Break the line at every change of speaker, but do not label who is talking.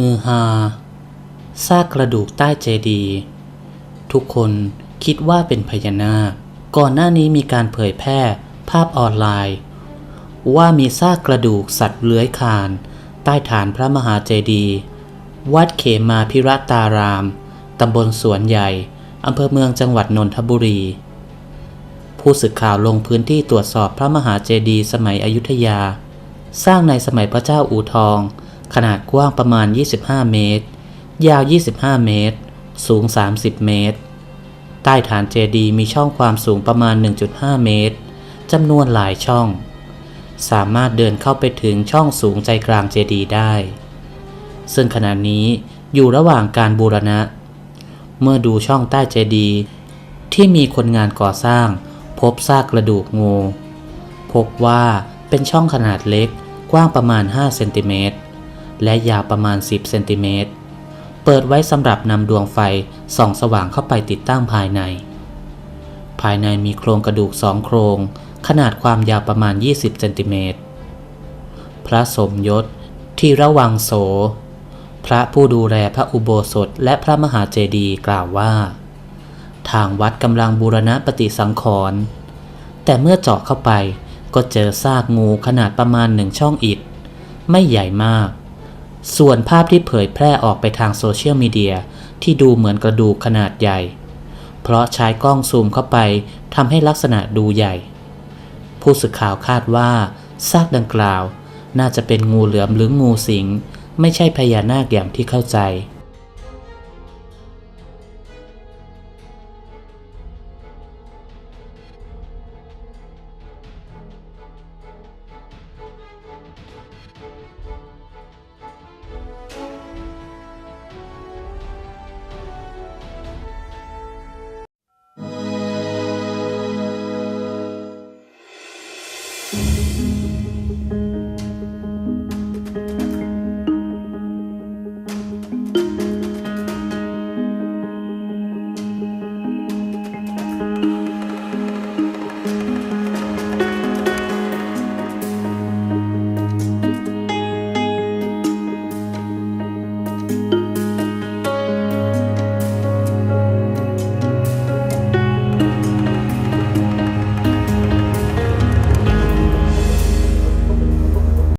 ฮือฮาซากกระดูกใต้เจดีย์ทุกคนคิดว่าเป็นพญานาค ก่อนหน้านี้มีการเผยแพร่ภาพออนไลน์ ว่ามีซากกระดูกสัตว์เลื้อยคลาน ใต้ฐานพระมหาเจดีย์วัดเขมาพิรตาราม ตำบลสวนใหญ่ อำเภอเมืองจังหวัดนนทบุรี ผู้สื่อข่าวลงพื้นที่ตรวจสอบพระมหาเจดีย์สมัยอยุธยา สร้างในสมัยพระเจ้าอู่ทอง ขนาดกว้างประมาณ 25 เมตร ยาว 25 เมตร สูง 30 เมตร ใต้ฐานเจดีย์มีช่องความสูงประมาณ 1.5 เมตรจำนวนหลายช่อง สามารถเดินเข้าไปถึงช่องสูงใจกลางเจดีย์ได้ ซึ่งขณะนี้อยู่ระหว่างการบูรณะ เมื่อดูช่องใต้เจดีย์ที่มีคนงานก่อสร้าง พบซากกระดูกงู พบว่าเป็นช่องขนาดเล็กกว้างประมาณ 5 เซนติเมตร และยาวประมาณ 10 เซนติเมตร เปิดไว้สำหรับนำดวงไฟส่องสว่างเข้าไปติดตั้งภายใน ภายในมีโครงกระดูกสองโครง ขนาดความยาวประมาณ 20 เซนติเมตร พระสมยศ ที่ระวังโส พระผู้ดูแลพระอุโบสถและพระมหาเจดีย์กล่าวว่า ทางวัดกำลังบูรณะปฏิสังขรณ์แต่เมื่อเจาะเข้าไปก็เจอซากงูขนาดประมาณหนึ่งช่องอิฐไม่ใหญ่มาก ส่วนภาพที่เผยแพร่ออกไปทางโซเชียลมีเดียที่ดูเหมือนกระดูกขนาดใหญ่ เพราะใช้กล้องซูมเข้าไปทำให้ลักษณะดูใหญ่ ผู้สื่อข่าวคาดว่าซากดังกล่าว น่าจะเป็นงูเหลือมหรืองูสิง ไม่ใช่พญานาคอย่างที่เข้าใจ